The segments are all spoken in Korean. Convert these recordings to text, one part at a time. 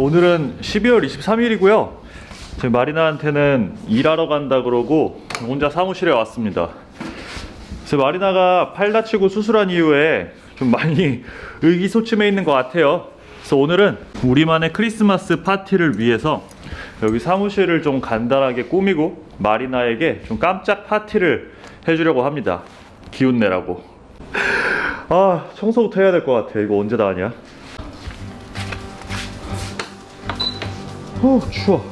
오늘은 12월 23일이고요. 지금 마리나한테는 일하러 간다 그러고 혼자 사무실에 왔습니다. 그래서 마리나가 팔 다치고 수술한 이후에 좀 많이 의기소침해 있는 것 같아요. 그래서 오늘은 우리만의 크리스마스 파티를 위해서 여기 사무실을 좀 간단하게 꾸미고 마리나에게 좀 깜짝 파티를 해주려고 합니다. 기운 내라고. 아 청소부터 해야 될 것 같아. 이거 언제 다 하냐? 어 추워.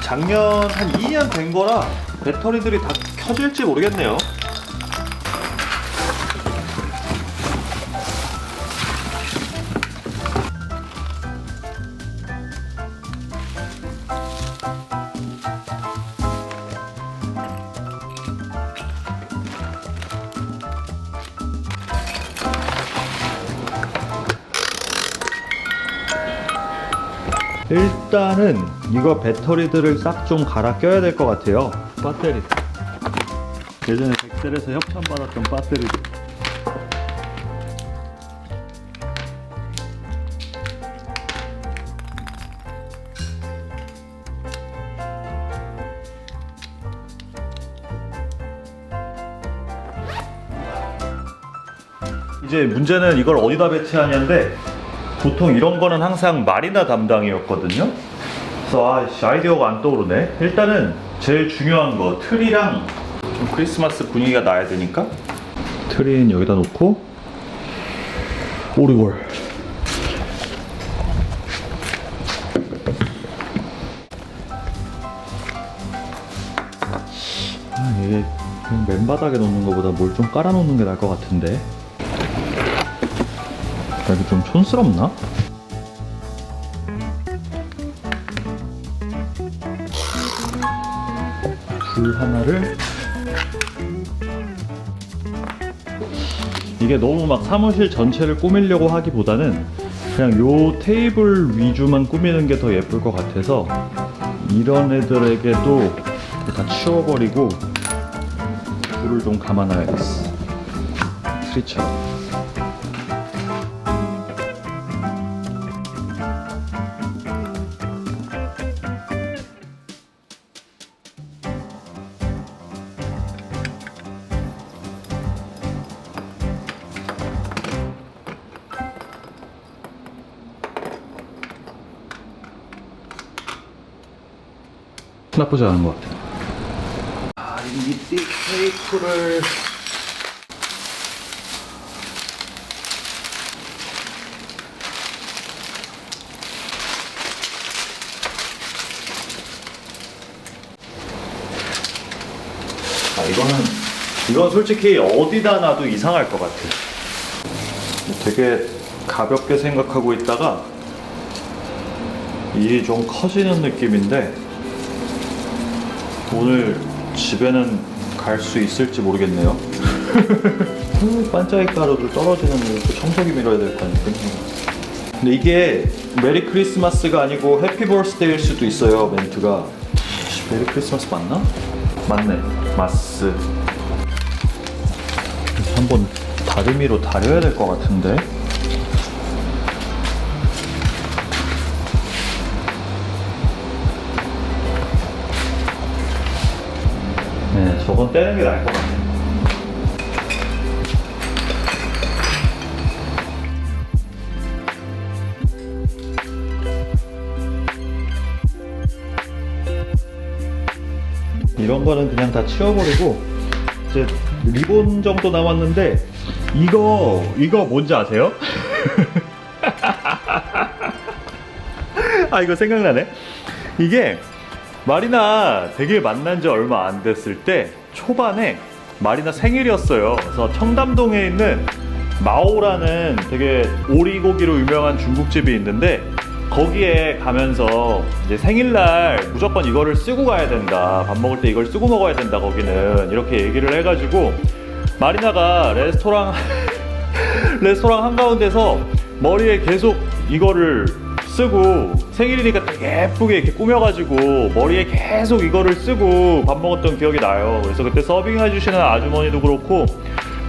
작년 한 2년 된 거라 배터리들이 다 켜질지 모르겠네요. 일단은 이거 배터리들을 싹 좀 갈아 껴야 될 것 같아요. 배터리. 예전에 백셀에서 협찬 받았던 배터리. 이제 문제는 이걸 어디다 배치하냐인데 보통 이런 거는 항상 마리나 담당이었거든요. 그래서 아, 씨, 아이디어가 안 떠오르네. 일단은 제일 중요한 거 트리랑 좀 크리스마스 분위기가 나야 되니까 트리는 여기다 놓고 오리골. 아, 이게 맨바닥에 놓는 것보다 뭘 좀 깔아놓는 게 나을 것 같은데. 아, 이거 좀 촌스럽나? 불 하나를. 이게 너무 막 사무실 전체를 꾸미려고 하기보다는 그냥 요 테이블 위주만 꾸미는 게 더 예쁠 것 같아서 이런 애들에게도 다 치워버리고 불을 좀 감아놔야겠어. 트리처럼 나쁘지 않은 것 같아요. 아, 이 밑에 테이프를 아, 이거는 이건 솔직히 어디다 놔도 이상할 것 같아. 되게 가볍게 생각하고 있다가 일이 좀 커지는 느낌인데 오늘 집에는 갈 수 있을지 모르겠네요. 어, 반짝이 가루들 떨어지는 거 청소기 밀어야 될 거 아니에요. 근데 이게 메리 크리스마스가 아니고 해피 버스데이일 수도 있어요 멘트가. 씨, 메리 크리스마스 맞나? 맞네. 마스. 한번 다리미로 다려야 될 것 같은데. 네, 저건 떼는 게 나을 것 같아요. 이런 거는 그냥 다 치워버리고 이제 리본 정도 남았는데 이거 이거 뭔지 아세요? 아 이거 생각나네. 이게 마리나 되게 만난 지 얼마 안 됐을 때 초반에 마리나 생일이었어요. 그래서 청담동에 있는 마오라는 되게 오리고기로 유명한 중국집이 있는데 거기에 가면서 이제 생일날 무조건 이거를 쓰고 가야 된다. 밥 먹을 때 이걸 쓰고 먹어야 된다. 거기는 이렇게 얘기를 해가지고 마리나가 레스토랑 레스토랑 한가운데서 머리에 계속 이거를 쓰고 생일이니까 되게 예쁘게 이렇게 꾸며가지고 머리에 계속 이거를 쓰고 밥 먹었던 기억이 나요. 그래서 그때 서빙해 주시는 아주머니도 그렇고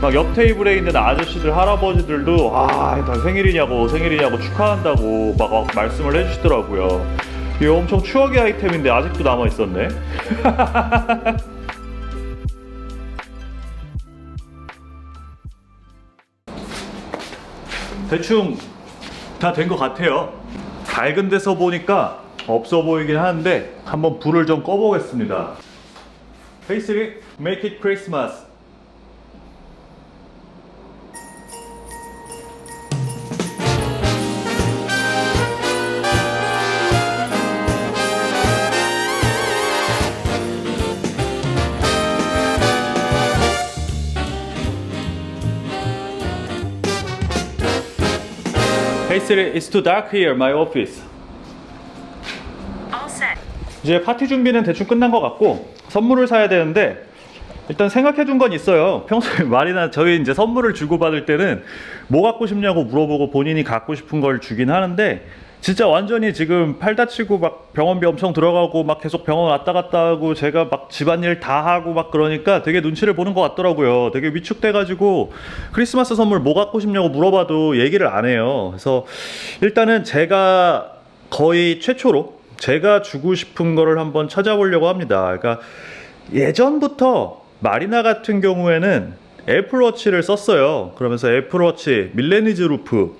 막 옆 테이블에 있는 아저씨들 할아버지들도 아, 나 생일이냐고 생일이냐고 축하한다고 막, 막 말씀을 해주시더라고요. 이게 엄청 추억의 아이템인데 아직도 남아 있었네. 대충 다 된 것 같아요. 밝은 데서 보니까 없어 보이긴 하는데 한번 불을 좀 꺼보겠습니다. 페이스리 Make it Christmas. Siri, it's too dark here, my office. All set. 이제 파티 준비는 대충 끝난 것 같고 선물을 사야 되는데 일단 생각해 둔 건 있어요. 평소에 말이나 저희 이제 선물을 주고 받을 때는 뭐 갖고 싶냐고 물어보고 본인이 갖고 싶은 걸 주긴 하는데 진짜 완전히 지금 팔 다치고 막 병원비 엄청 들어가고 막 계속 병원 왔다 갔다 하고 제가 막 집안일 다 하고 막 그러니까 되게 눈치를 보는 것 같더라고요. 되게 위축돼가지고 크리스마스 선물 뭐 갖고 싶냐고 물어봐도 얘기를 안 해요. 그래서 일단은 제가 거의 최초로 제가 주고 싶은 거를 한번 찾아보려고 합니다. 그러니까 예전부터 마리나 같은 경우에는 애플워치를 썼어요. 그러면서 애플워치, 밀레니즈 루프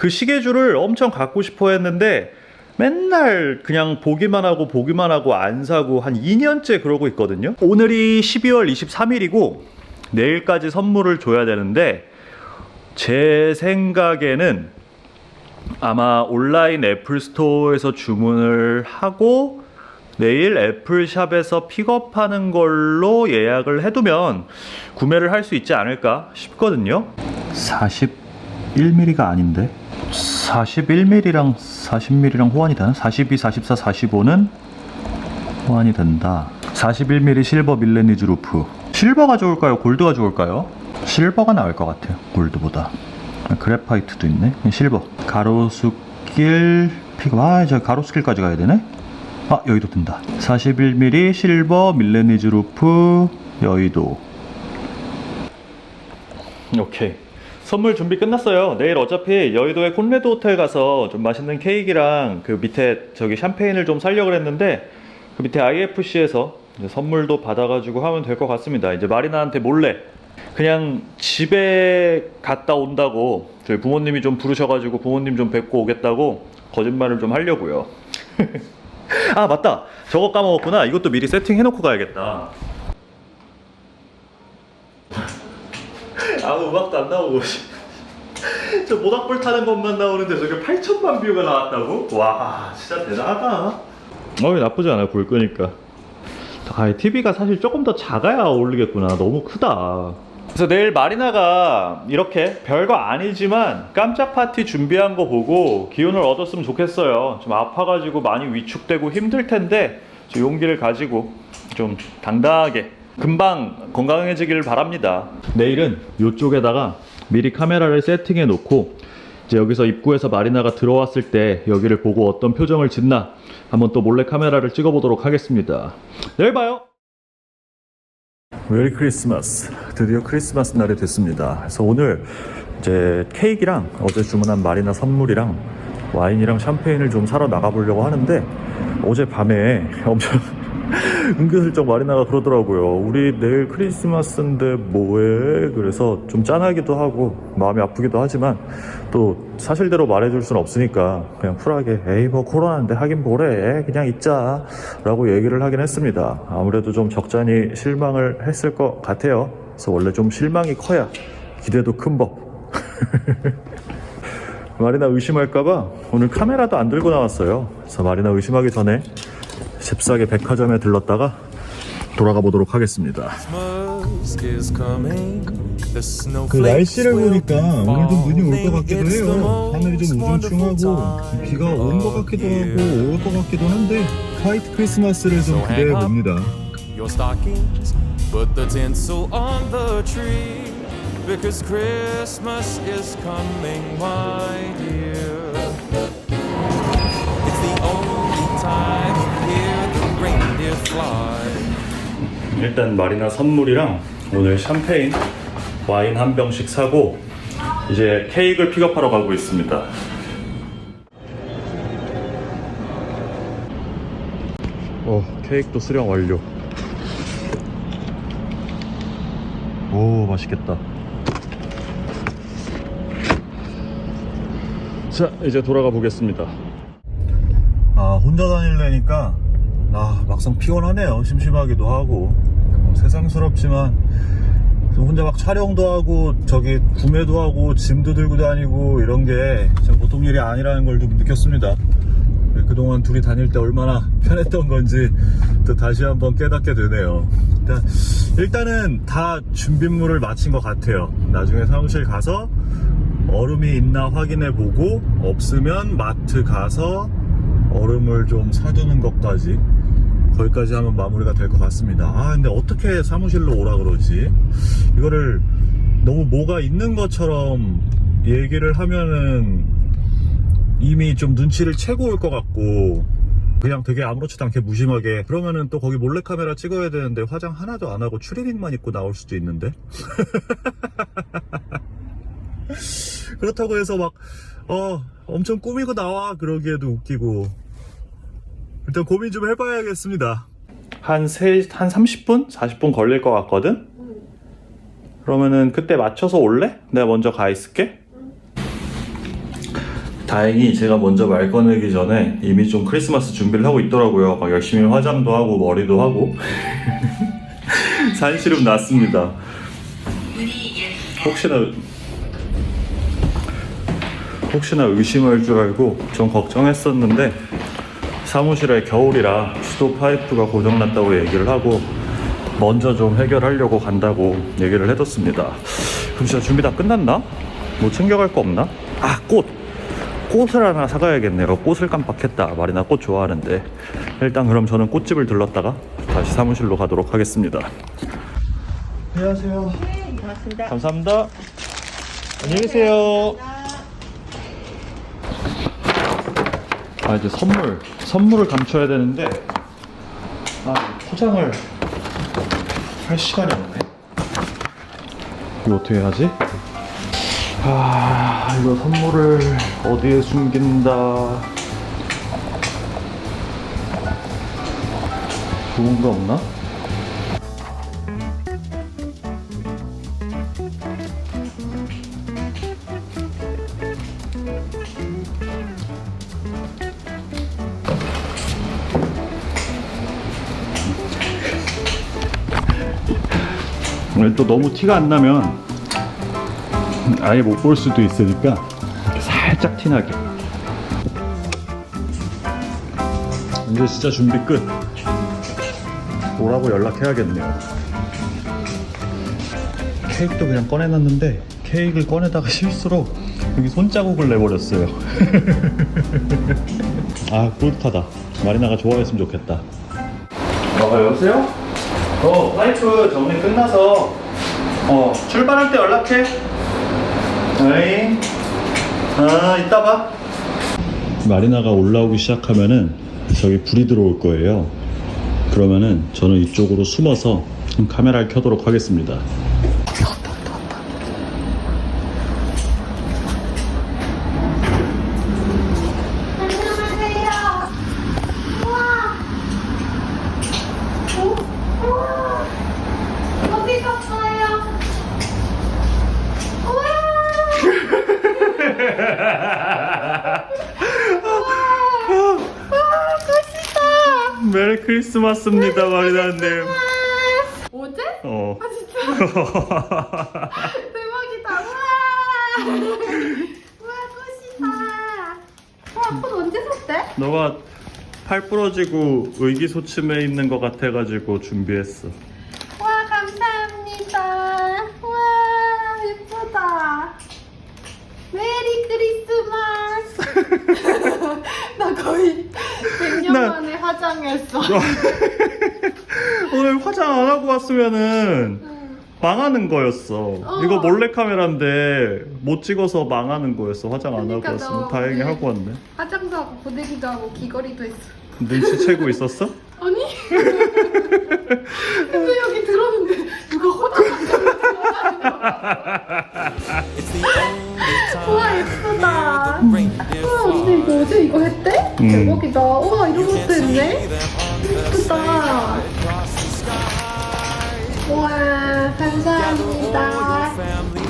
그 시계줄을 엄청 갖고 싶어 했는데 맨날 그냥 보기만 하고 보기만 하고 안 사고 한 2년째 그러고 있거든요. 오늘이 12월 23일이고 내일까지 선물을 줘야 되는데 제 생각에는 아마 온라인 애플 스토어에서 주문을 하고 내일 애플샵에서 픽업하는 걸로 예약을 해두면 구매를 할 수 있지 않을까 싶거든요. 41mm가 아닌데 41mm랑 40mm랑 호환이 되나? 42, 44, 45는 호환이 된다. 41mm 실버 밀레니즈 루프. 실버가 좋을까요? 골드가 좋을까요? 실버가 나을 것 같아요. 골드보다. 그래파이트도 있네. 실버. 가로수길 픽업. 아, 저 가로수길까지 가야 되네. 아, 여의도 뜬다. 41mm 실버 밀레니즈 루프 여의도. 오케이. 선물 준비 끝났어요. 내일 어차피 여의도의 콘레드 호텔 가서 좀 맛있는 케이크랑 그 밑에 저기 샴페인을 좀 사려고 했는데 그 밑에 IFC에서 선물도 받아가지고 하면 될 것 같습니다. 이제 마리나한테 몰래 그냥 집에 갔다 온다고 저희 부모님이 좀 부르셔가지고 부모님 좀 뵙고 오겠다고 거짓말을 좀 하려고요. 아 맞다 저거 까먹었구나 이것도 미리 세팅해놓고 가야겠다. 아무 음악도 안 나오고. 저 모닥불 타는 것만 나오는데 저게 8천만 뷰가 나왔다고? 와 진짜 대단하다. 어 나쁘지 않아 불 끄니까. 아 TV가 사실 조금 더 작아야 어울리겠구나. 너무 크다. 그래서 내일 마리나가 이렇게 별거 아니지만 깜짝 파티 준비한 거 보고 기운을 얻었으면 좋겠어요. 좀 아파가지고 많이 위축되고 힘들 텐데 좀 용기를 가지고 좀 당당하게 금방 건강해지기를 바랍니다. 내일은 이쪽에다가 미리 카메라를 세팅해 놓고 이제 여기서 입구에서 마리나가 들어왔을 때 여기를 보고 어떤 표정을 짓나 한번 또 몰래 카메라를 찍어 보도록 하겠습니다. 내일 봐요. 메리 크리스마스. 드디어 크리스마스 날이 됐습니다. 그래서 오늘 이제 케이크랑 어제 주문한 마리나 선물이랑 와인이랑 샴페인을 좀 사러 나가보려고 하는데 어제 밤에 엄청 은근슬쩍 마리나가 그러더라고요. 우리 내일 크리스마스인데 뭐해? 그래서 좀 짠하기도 하고 마음이 아프기도 하지만 또 사실대로 말해줄 수는 없으니까 그냥 쿨하게 에이 뭐 코로나인데 하긴 뭐래 그냥 있자 라고 얘기를 하긴 했습니다. 아무래도 좀 적잖이 실망을 했을 것 같아요. 그래서 원래 좀 실망이 커야 기대도 큰 법. 마리나 의심할까봐 오늘 카메라도 안 들고 나왔어요. 그래서 마리나 의심하기 전에 잽싸게 백화점에 들렀다가 돌아가 보도록 하겠습니다. 그 날씨를 보니까 오늘도 눈이 올 것 같기도 해요. 하늘이 좀 우중충하고 비가 온 것 같기도 하고 올 것 같기도 한데 화이트 크리스마스를 좀 기대해 봅니다. because Christmas is coming, my dear. 일단 마리나 선물이랑 오늘 샴페인 와인 한 병씩 사고 이제 케이크를 픽업하러 가고 있습니다. 어, 케이크도 수령 완료. 오, 맛있겠다. 자, 이제 돌아가 보겠습니다. 아 혼자 다닐래니까 아 막상 피곤하네요. 심심하기도 하고. 뭐 세상스럽지만 혼자 막 촬영도 하고 저기 구매도 하고 짐도 들고 다니고 이런 게 참 보통 일이 아니라는 걸 좀 느꼈습니다. 그동안 둘이 다닐 때 얼마나 편했던 건지 또 다시 한번 깨닫게 되네요. 일단, 일단은 다 준비물을 마친 것 같아요. 나중에 사무실 가서 얼음이 있나 확인해 보고 없으면 마트 가서 얼음을 좀 사두는 것까지 거기까지 하면 마무리가 될 것 같습니다. 아 근데 어떻게 사무실로 오라 그러지? 이거를 너무 뭐가 있는 것처럼 얘기를 하면은 이미 좀 눈치를 채고 올 것 같고 그냥 되게 아무렇지도 않게 무심하게 그러면은 또 거기 몰래카메라 찍어야 되는데 화장 하나도 안 하고 추리닝만 입고 나올 수도 있는데 그렇다고 해서 막, 어, 엄청 꾸미고 나와. 그러기에도 웃기고. 일단 고민 좀 해봐야겠습니다. 한, 세, 한 30분? 40분 걸릴 것 같거든? 그러면은 그때 맞춰서 올래? 내가 먼저 가 있을게. 다행히 제가 먼저 말 꺼내기 전에 이미 좀 크리스마스 준비를 하고 있더라고요. 막 열심히 화장도 하고 머리도 하고. 산시름 났습니다. 혹시나 혹시나 의심할 줄 알고 좀 걱정했었는데 사무실에 겨울이라 수도 파이프가 고장났다고 얘기를 하고 먼저 좀 해결하려고 간다고 얘기를 해뒀습니다. 그럼 진짜 준비 다 끝났나? 뭐 챙겨갈 거 없나? 아 꽃! 꽃을 하나 사가야겠네요. 꽃을 깜빡했다. 마리나 꽃 좋아하는데 일단 그럼 저는 꽃집을 들렀다가 다시 사무실로 가도록 하겠습니다. 안녕하세요. 네, 고맙습니다. 감사합니다. 안녕히 계세요. 아 이제 선물 선물을 감춰야 되는데 아 포장을 할 시간이 없네. 이거 어떻게 하지? 아 이거 선물을 어디에 숨긴다. 좋은 거 없나? 또 너무 티가 안 나면 아예 못 볼 수도 있으니까 살짝 티나게. 이제 진짜 준비 끝. 오라고 연락해야겠네요. 케이크도 그냥 꺼내놨는데 케이크를 꺼내다가 실수로 여기 손자국을 내버렸어요. 아 뿌듯하다. 마리나가 좋아했으면 좋겠다. 어 여보세요? 어, 파이프 정리 끝나서 어, 출발할 때 연락해. 에이. 아, 이따 봐. 마리나가 올라오기 시작하면은 저기 불이 들어올 거예요. 그러면은 저는 이쪽으로 숨어서 카메라를 켜도록 하겠습니다. 안녕하세요. 우와. 오, 우와. 어디 갔어요? 우와. 우와, 멋있다. 메리 크리스마스입니다, 마리나님. 어제? 어. 아 진짜 대박이다. 우와. 우와 꽃이다. 우와 꽃 언제 샀대? 너가 팔 부러지고 의기소침해 있는 것 같아가지고 준비했어. 와 감사합니다. 와 예쁘다. 메리 크리스마스. 나 거의 100년 나- 만에 화장했어. 오늘 화장 안 하고 왔으면은 응. 망하는 거였어. 어. 이거 몰래 카메라인데 못 찍어서 망하는 거였어. 화장 안 하고 그러니까 왔으면 너 다행히 오늘- 하고 왔네. 화장도 하고 고데기도 하고 귀걸이도 했어. 눈치채고 있었어? 아니? 근데 여기 들었는데 누가 화장 It's the only 우와 예쁘다. 우와 근데 이거 어제 이거 했대? 음. 대박이다. 우와 이런 것도 했네. 예쁘다. 우와 감사합니다.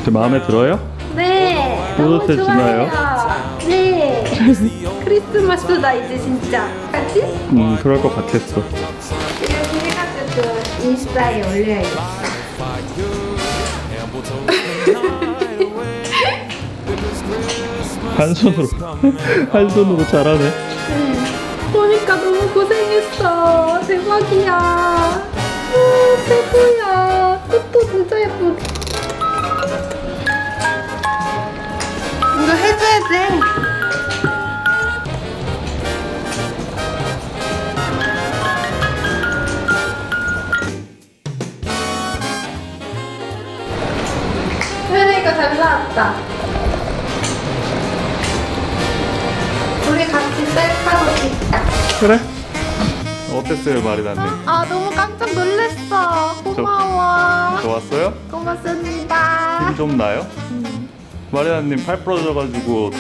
제 마음에 들어요? 네. 너무 뿌듯해지나요? 좋아요. 네. 크리스마스다 이제 진짜. 같이? 음, 그럴 것 같았어. 이렇게 해가지고 인스타에 올려야겠다. 한 손으로, 한 손으로 잘하네. 보니까 너무 고생했어. 대박이야. 오, 최고야. 꽃도 진짜 예쁘다. 좀 나요? 음. 마리나님 팔 부러져가지고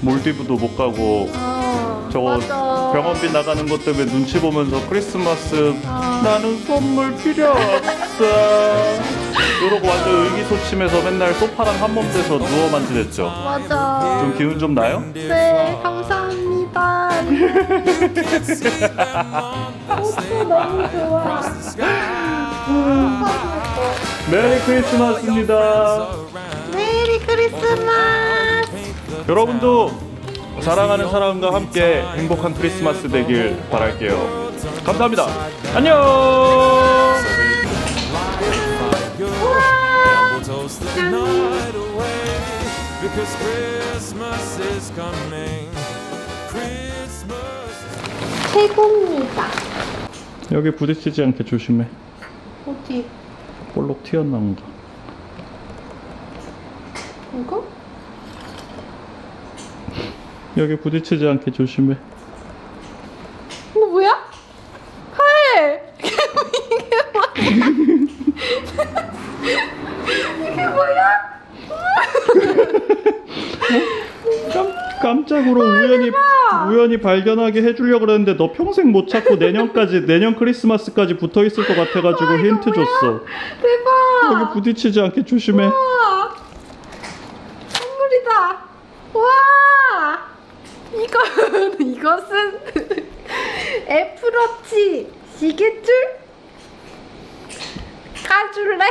몰디브도 못 가고 어, 저거 맞아. 병원비 나가는 것 때문에 눈치 보면서 크리스마스 어. 나는 선물 필요 없어 이러고 완전 의기소침해서 맨날 소파랑 한몸 돼서 누워만 지냈죠 맞아. 좀 기운 좀 나요? 네, 감사합니다. 옷도 너무 좋아. 음, 메리 크리스마스입니다 메리 크리스마스. 여러분도 사랑하는 사람과 함께 행복한 크리스마스 되길 바랄게요 감사합니다 안녕 최고입니다. 여기 부딪히지 않게 조심해 어디? 볼록 튀어나온다 이거? 여기 부딪히지 않게 조심해 이거 뭐야? 팔! 이게 뭐야? 이게 뭐야? 깜, 깜짝으로 우연히 우연히 발견하게 해주려고 그랬는데 너 평생 못 찾고 내년까지 내년 크리스마스까지 붙어 있을 것 같아가지고 힌트 줬어. 대박! 여기 부딪히지 않게 조심해. 우와! 선물이다! 와! 이거, 이것은 애플워치 시계줄? 가줄래?